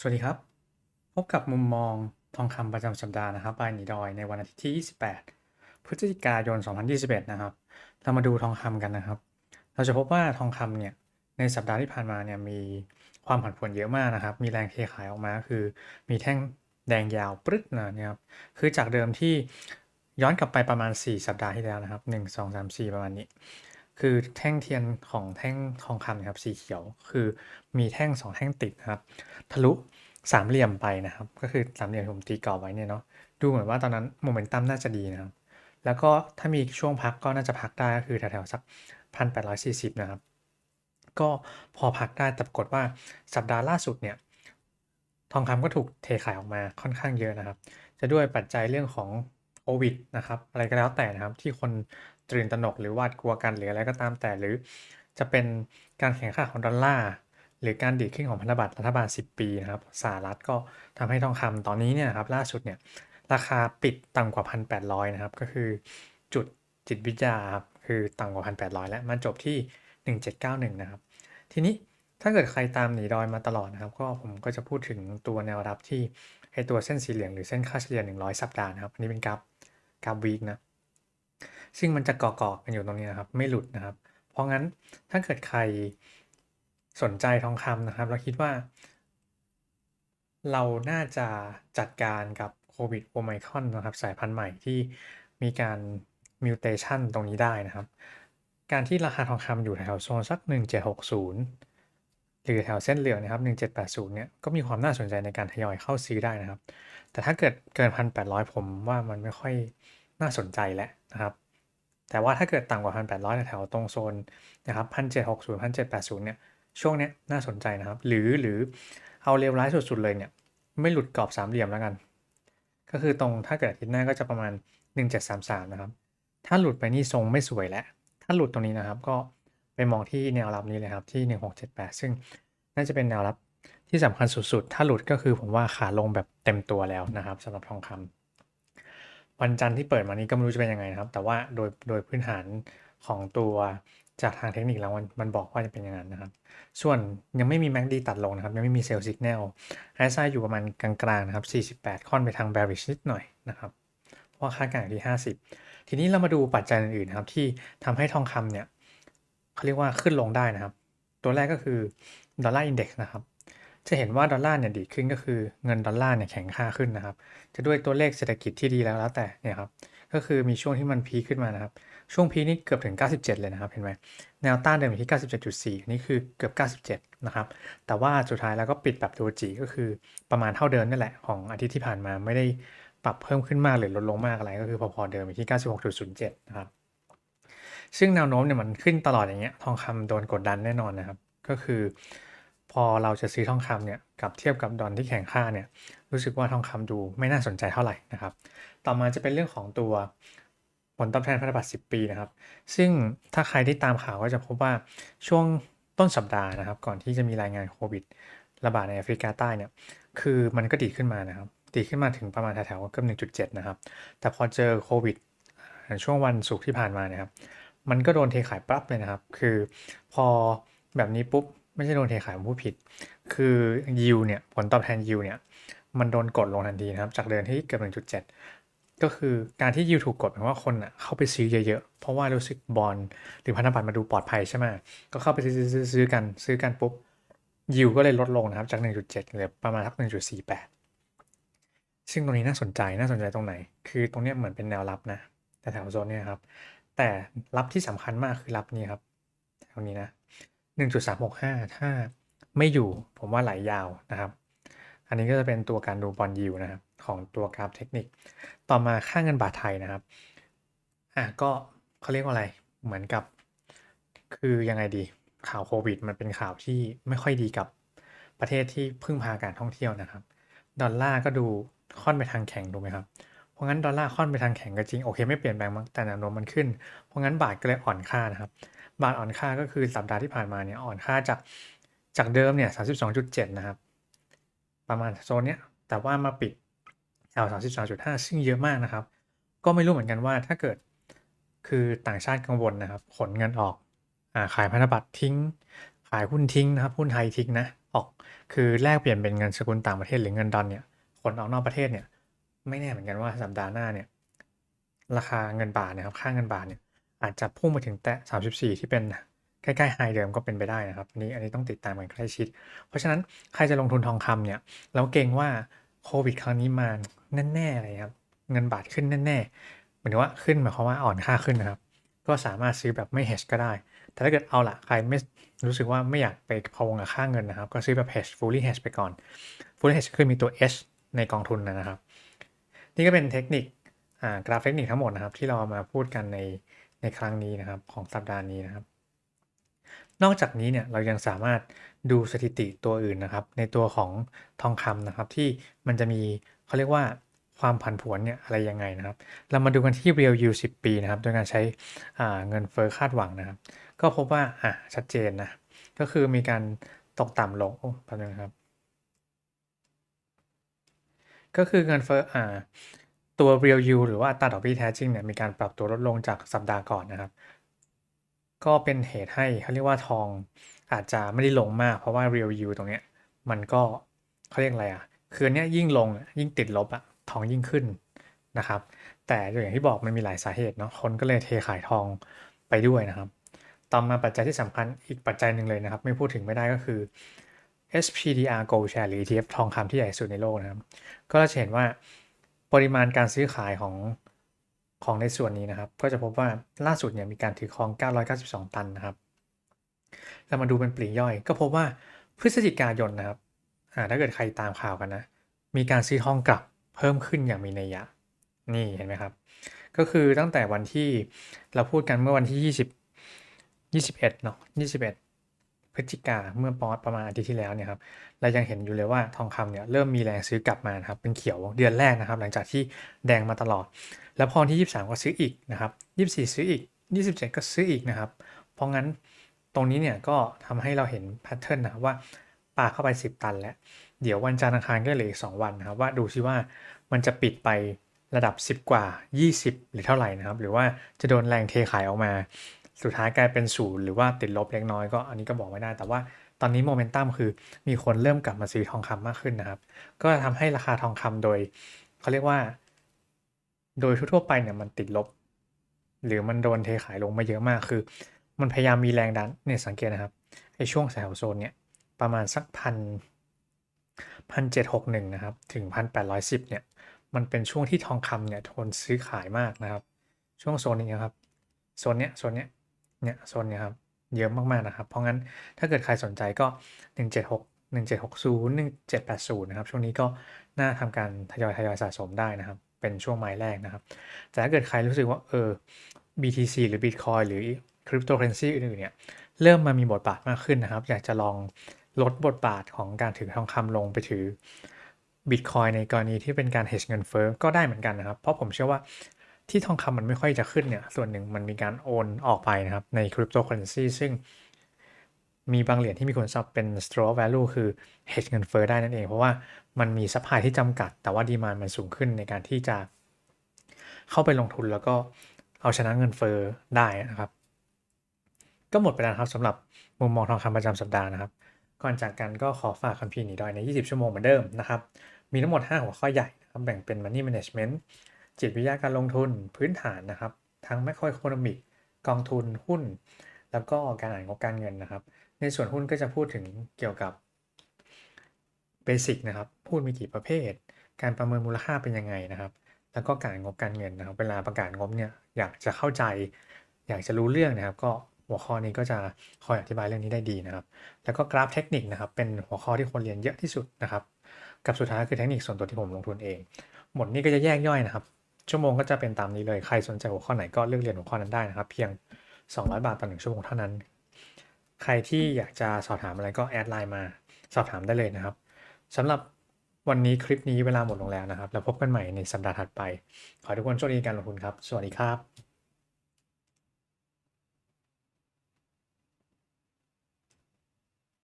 สวัสดีครับ พบกับมุมมองทองคำประจำสัปดาห์นะครับบายหนีดอยในวันอาทิตย์ที่ 28 พฤศจิกายน 2021 นะครับ เรามาดูทองคำกันนะครับ เราจะพบว่าทองคำเนี่ยในสัปดาห์ที่ผ่านมาเนี่ยมีความผันผวนเยอะมากนะครับ มีแรงเทขายออกมาคือ มีแท่งแดงยาวปรึ๊ดนะเนี่ยครับ คือจากเดิมที่ย้อนกลับไปประมาณ 4 สัปดาห์ที่แล้วนะครับ 1 2 3 4 ประมาณนี้ คือแท่งเทียนของแท่งทองคำนะครับสีเขียว คือมีแท่ง 2 แท่งติดนะครับ ทะลุสามเหลี่ยมไปนะครับ ก็คือสามเหลี่ยมผมตีกรอบไว้เนี่ยเนาะดูเหมือนว่าตอนนั้นโมเมนตัมน่าจะดีนะครับ แล้วก็ถ้ามีช่วงพักก็น่าจะพักได้ก็คือแถวๆสักพันแปดร้อยสี่สิบนะครับ ก็พอพักได้แต่ปรากฏว่าสัปดาห์ล่าสุดเนี่ยทองคำก็ถูกเทขายออกมาค่อนข้างเยอะนะครับ จะด้วยปัจจัยเรื่องของโควิดนะครับ อะไรก็แล้วแต่นะครับที่คน ตื่นตระหนกหรือหวาดกลัวกันหรืออะไรก็ตามแต่หรือ จะเป็นการแข่งข้าของดอลลาร์หรือการดีดขึ้นของพันธบัตรรัฐบาล 10 ปีนะครับสหรัฐก็ทำให้ทองคำตอนนี้เนี่ยครับล่าสุดเนี่ยราคาปิดต่ำกว่า 1,800 นะครับ ก็คือจุดจิตวิทยาครับคือต่ำกว่า 1,800 แล้วมันจบที่ 1791 นะครับ ทีนี้ถ้าเกิดใครตามหนีดอยมาตลอดนะครับ ก็ผมก็จะพูดถึงตัวแนวรับที่ไอตัวเส้นสีเหลืองหรือเส้นค่าเฉลี่ย 100 สัปดาห์นะครับ อันนี้เป็นกราฟกราฟวีคนะ ซึ่งมันจะเกาะๆกันอยู่ตรงนี้นะครับ ไม่หลุดนะครับ เพราะงั้นถ้าเกิดใครสนใจทองคำนะครับ เราคิดว่า เราน่าจะจัดการกับโควิดโอไมครอนนะครับ สายพันธุ์ใหม่ที่มีการมิวเทชันตรงนี้ได้นะครับ การที่ราคาทองคำอยู่แถวโซนสัก 1760 หรือแถวเส้นเหลืองนะครับ 1780 เนี่ย ก็มีความน่าสนใจในการทยอยเข้าซื้อได้นะครับ แต่ถ้าเกิดเกิน 1,800 ผมว่ามันไม่ค่อยน่าสนใจแล้วนะครับ แต่ว่าถ้าเกิดต่ำกว่า 1,800 แถวตรงโซนนะครับ 1,760 1,780 เนี่ย ช่วงเนี้ยน่าสนใจนะครับ หรือหรือเอาเร็วร้ายสุดๆเลยเนี่ย ไม่หลุดกรอบสามเหลี่ยมแล้วกัน ก็คือตรงถ้าเกิดอาทิตย์หน้าก็จะประมาณ 1733 นะครับ ถ้าหลุดไปนี่ทรงไม่สวยแล้ว ถ้าหลุดตรงนี้นะครับก็ไปมองที่แนวรับนี้เลยครับที่ 1678 ซึ่งน่าจะเป็นแนวรับที่สำคัญสุดๆ ถ้าหลุดก็คือผมว่าขาลงแบบเต็มตัวแล้วนะครับสำหรับทองคำ วันจันทร์ที่เปิดมานี้ก็ไม่รู้จะเป็นยังไงนะครับ แต่ว่าโดยโดยพื้นฐานของตัวจากทางเทคนิคแล้วมันมันบอกว่าจะเป็นอย่างนั้นนะครับ ส่วนยังไม่มี MACD ตัดลงนะครับ ยังไม่มีเซลล์สัญญาณ RSI อยู่ประมาณกลางๆนะครับ 48 ค่อนไปทาง bearish นิดหน่อยนะครับเพราะค่าการอยู่ที่ 50 ทีนี้เรามาดูปัจจัยอื่นๆนะครับที่ทำให้ทองคำเนี่ยเขาเรียกว่าขึ้นลงได้นะครับ ตัวแรกก็คือดอลลาร์อินเด็กซ์นะครับ จะเห็นว่าดอลลาร์เนี่ยดีขึ้นก็คือเงินดอลลาร์เนี่ยแข็งค่าขึ้นนะครับ จะด้วยตัวเลขเศรษฐกิจที่ดีแล้วแล้วแต่เนี่ยครับก็คือมีช่วงที่มันพีขึ้นมานะครับ ช่วงพีนี่เกือบถึง 97 เลยนะครับ เห็นไหมแนวต้านเดิมอยู่ที่ 97.4 นี่คือเกือบ 97 นะครับ แต่ว่าสุดท้ายแล้วก็ปิดแบบโดจิก็คือประมาณเท่าเดิมนั่แหละของอาทิตย์ที่ผ่านมาไม่ได้ปรับเพิ่มขึ้นมากหรือลดลงมากอะไรก็คือพอๆเดิมอยู่ที่ 96.07 นะครับ ซึ่งแนวโน้มเนี่ยมันขึ้นตลอดอย่างเงี้ยทองคำโดนกดดันแน่นอนนะครับ ก็คือ พอเราจะซื้อทองคำเนี่ยกับเทียบกับดอลที่แข็งค่าเนี่ยรู้สึกว่าทองคำดูไม่น่าสนใจเท่าไหร่นะครับ ต่อมาจะเป็นเรื่องของตัวผลตอบแทนพันธบัตร10 ปีนะครับ ซึ่งถ้าใครที่ตามข่าวก็จะพบว่าช่วงต้นสัปดาห์นะครับ ก่อนที่จะมีรายงานโควิด ระบาดในแอฟริกาใต้เนี่ยคือมันก็ดีขึ้นมานะครับดีขึ้นมาถึงประมาณแถวๆเกือบ1.7 นะครับ แต่พอเจอโควิดช่วงวันศุกร์ที่ผ่านมานะครับ มันก็โดนเทขายปั๊บเลยนะครับ คือพอแบบนี้ปุ๊บ ไม่ใช่โดนเทขายผมพูดผิด คือยิวเนี่ยผลตอบแทนยิวเนี่ยมันโดนกดลงทันทีนะครับ จากเดิมที่เกือบ1.7 ก็คือการที่ยิวถูกกดหมายว่าคนอะเข้าไปซื้อเยอะๆ เพราะว่ารู้สึกบอลหรือพันธบัตรมาดูปลอดภัยใช่ไหมก็เข้าไปซื้อซื้อซื้อกันซื้อกันปุ๊บยิวก็เลยลดลงนะครับ จาก 1.7เหลือประมาณสัก1.48 ซึ่งตรงนี้น่าสนใจน่าสนใจตรงไหน คือตรงเนี้ยเหมือนเป็นแนวรับนะแต่แถวโซนเนี่ยครับแต่รับที่สำคัญมากคือรับนี้ครับแถวนี้นะ 1.365 ถ้าไม่อยู่ผมว่าไหลยาวนะครับ อันนี้ก็จะเป็นตัวการดูบอลยิวนะครับ ของตัวกราฟเทคนิค ต่อมาค่าเงินบาทไทยนะครับอะก็เขาเรียกว่าอะไรเหมือนกับ คือยังไงดีข่าวโควิด มันเป็นข่าวที่ไม่ค่อยดีกับประเทศที่พึ่งพาการท่องเที่ยวนะครับ ดอลลาร์ก็ดูค่อนไปทางแข็งถูกไหมครับเพราะงั้นดอลลาร์ค่อนไปทางแข็งก็จริงโอเคไม่เปลี่ยนแปลงมั้งแต่แนวโน้มมันขึ้นเพราะงั้นบาทก็เลยอ่อนค่านะครับ บาทอ่อนค่าก็คือสัปดาห์ที่ผ่านมาเนี่ยอ่อนค่าจากจากเดิมเนี่ย32.7นะครับ ประมาณโซนเนี้ยแต่ว่ามาปิดแถว33.5ซึ่งเยอะมากนะครับ ก็ไม่รู้เหมือนกันว่าถ้าเกิดคือต่างชาติกังวลนะครับ ขนเงินออกอ่าขายพันธบัตรทิ้ง ขายหุ้นทิ้งนะครับหุ้นไทยทิ้งนะออกคือแลกเปลี่ยนเป็นเงินสกุลต่างประเทศหรือเงินดอลเนี่ยขนออกนอกประเทศเนี่ย ไม่แน่เหมือนกันว่าสัปดาห์หน้าเนี่ยราคาเงินบาทนะครับค่าเงินบาทเนี่ย อาจจะพุ่งไปถึงแตะ34 ที่เป็นใกล้ๆไฮเดิมก็เป็นไปได้นะครับนนี้อันนี้ต้องติดตามกันใกล้ชิด เพราะฉะนั้นใครจะลงทุนทองคำเนี่ยแล้วเกรงว่าโควิดครั้งนี้มาแน่ๆเลยครับ เงินบาทขึ้นแน่ๆหมายถึงว่าขึ้นหมายความว่าอ่อนค่าขึ้นนะครับ ก็สามารถซื้อแบบไม่ hedge ก็ได้ แต่ถ้าเกิดเอาละใครไม่รู้สึกว่าไม่อยากไปพะวงกับค่าเงินนะครับ ก็ซื้อแบบ hedge fully hedge ไปก่อน fully hedge คือมีตัว H ในกองทุนนะครับ นี่ก็เป็นเทคนิคกราฟเทคนิคทั้งหมดนะครับ ที่เรามาพูดกันใน ในครั้งนี้นะครับของสัปดาห์นี้นะครับ นอกจากนี้เนี่ยเรายังสามารถดูสถิติตัวอื่นนะครับ ในตัวของทองคำนะครับ ที่มันจะมีเขาเรียกว่าความผันผวนเนี่ยอะไรยังไงนะครับ เรามาดูกันที่ real yield 10 ปีนะครับ โดยการใช้เงินเฟ้อคาดหวังนะครับ ก็พบว่าอะชัดเจนนะก็คือมีการตกต่ำลงแป๊บนึงครับ ก็คือเงินเฟ้ออ่า ตัว real yield หรือว่าอัตราดอกเบี้ยแท้จริงเนี่ยมีการปรับตัวลดลงจากสัปดาห์ก่อนนะครับ ก็เป็นเหตุให้เขาเรียกว่าทองอาจจะไม่ได้ลงมาก เพราะว่า real yield ตรงเนี้ยมันก็เขาเรียกอะไรอะ คืออันเนี้ยยิ่งลงอะยิ่งติดลบอะทองยิ่งขึ้นนะครับ แต่อย่างที่บอกมันมีหลายสาเหตุเนาะคนก็เลยเทขายทองไปด้วยนะครับ ต่อมาปัจจัยที่สำคัญอีกปัจจัยหนึ่งเลยนะครับ ไม่พูดถึงไม่ได้ก็คือ SPDR Gold Share หรือ ETF ทองคำที่ใหญ่สุดในโลกนะครับ ก็จะเห็นว่า ปริมาณการซื้อขายของของในส่วนนี้นะครับ ก็จะพบว่าล่าสุดเนี่ยมีการถือครอง 992 ตันนะครับ เรามาดูเป็นปลีกย่อย ก็พบว่าพฤศจิกายนนะครับถ้าเกิดใครตามข่าวกันนะ มีการซื้อทองกลับเพิ่มขึ้นอย่างมีนัยยะ นี่เห็นไหมครับ ก็คือตั้งแต่วันที่เราพูดกันเมื่อวันที่ 20 21เนาะ21 พฤศจิกาเมื่อปอประมาณอาทิตย์ที่แล้วเนี่ยครับเรายังเห็นอยู่เลยว่าทองคำเนี่ยเริ่มมีแรงซื้อกลับมานะครับเป็นเขียวเดือนแรกนะครับ หลังจากที่แดงมาตลอด แล้วพอที่ 23 ก็ซื้ออีกนะครับ 24 ซื้ออีก 27 ก็ซื้ออีกนะครับ เพราะงั้นตรงนี้เนี่ยก็ทำให้เราเห็นแพทเทิร์นนะว่าปาเข้าไป 10 ตันแล้ว เดี๋ยววันจันทร์อังคารก็เหลืออีก2วันนะครับว่าดูซิว่ามันจะปิดไประดับ 10 กว่า 20 หรือเท่าไหร่นะครับ หรือว่าจะโดนแรงเทขายออกมา สุดท้ายกลายเป็นศูนย์หรือว่าติดลบเล็กน้อยก็อันนี้ก็บอกไม่ได้ แต่ว่าตอนนี้โมเมนตัมคือมีคนเริ่มกลับมาซื้อทองคำมากขึ้นนะครับ ก็ทำให้ราคาทองคำโดยเขาเรียกว่า โดยทั่วไปเนี่ยมันติดลบ หรือมันโดนเทขายลงมาเยอะมากคือ มันพยายามมีแรงดันเนี่ยสังเกตนะครับไอ้ช่วงแถวโซนเนี่ยประมาณสักพันพันเจ็ดหกหนึ่งนะครับถึงพันแปดร้อยสิบเนี่ยมันเป็นช่วงที่ทองคำเนี่ยทนซื้อขายมากนะครับ ช่วงโซนนี้นะครับโซนเนี้ยโซนเนี้ย เนี่ยโซนเนี้ยครับเยอะมากๆนะครับ เพราะงั้นถ้าเกิดใครสนใจก็ 176 1760 1780 นะครับ ช่วงนี้ก็น่าทำการทยอยทยอยสะสมได้นะครับ เป็นช่วงไม้แรกนะครับ แต่ถ้าเกิดใครรู้สึกว่าเออ BTC หรือ Bitcoin หรือคริปโตเคอเรนซีอื่นๆเนี่ยเริ่มมามีบทบาทมากขึ้นนะครับ อยากจะลองลดบทบาทของการถือทองคำลงไปถือ Bitcoin ในกรณีที่เป็นการ hedge เงินเฟ้อก็ได้เหมือนกันนะครับ เพราะผมเชื่อว่า ที่ทองคำมันไม่ค่อยจะขึ้นเนี่ย ส่วนหนึ่งมันมีการโอนออกไปนะครับ ในคริปโตเคอเรนซีซึ่งมีบางเหรียญที่มีคนซับเป็น store value คือ hedge เงินเฟ้อได้นั่นเอง เพราะว่ามันมีซัพพลายที่จำกัด แต่ว่าดีมานมันสูงขึ้นในการที่จะเข้าไปลงทุนแล้วก็เอาชนะเงินเฟ้อได้นะครับ ก็หมดไปแล้วครับสำหรับมุมมองทองคำประจำสัปดาห์นะครับ ก่อนจากกันก็ขอฝากคัมภีร์หนีดอยใน 20 ชั่วโมงเหมือนเดิมนะครับ มีทั้งหมด 5 หัวข้อใหญ่นะครับแบ่งเป็น money management จิตวิทยาการลงทุนพื้นฐานนะครับ ทั้ง macro economic กองทุนหุ้น แล้วก็การอ่านงบการเงินนะครับ ในส่วนหุ้นก็จะพูดถึงเกี่ยวกับเบสิกนะครับหุ้นมีกี่ประเภท การประเมินมูลค่าเป็นยังไงนะครับ แล้วก็การงบการเงินนะครับ เวลาประกาศงบเนี่ยอยากจะเข้าใจ อยากจะรู้เรื่องนะครับ ก็หัวข้อนี้ก็จะคอยอธิบายเรื่องนี้ได้ดีนะครับ แล้วก็กราฟเทคนิคนะครับ เป็นหัวข้อที่คนเรียนเยอะที่สุดนะครับ กับสุดท้ายคือเทคนิคส่วนตัวที่ผมลงทุนเอง หมดนี้ก็จะแยกย่อยนะครับ ชั่วโมงก็จะเป็นตามนี้เลย ใครสนใจหัวข้อไหนก็เลือกเรียนหัวข้อนั้นได้นะครับ เพียง 200 บาทต่อหนึ่งชั่วโมงเท่านั้น ใครที่อยากจะสอบถามอะไรก็แอดไลน์มาสอบถามได้เลยนะครับสำหรับวันนี้คลิปนี้เวลาหมดลงแล้วนะครับ แล้วพบกันใหม่ในสัปดาห์ถัดไป ขอทุกคนโชคดีการลงทุนครับ สวัสดีครับ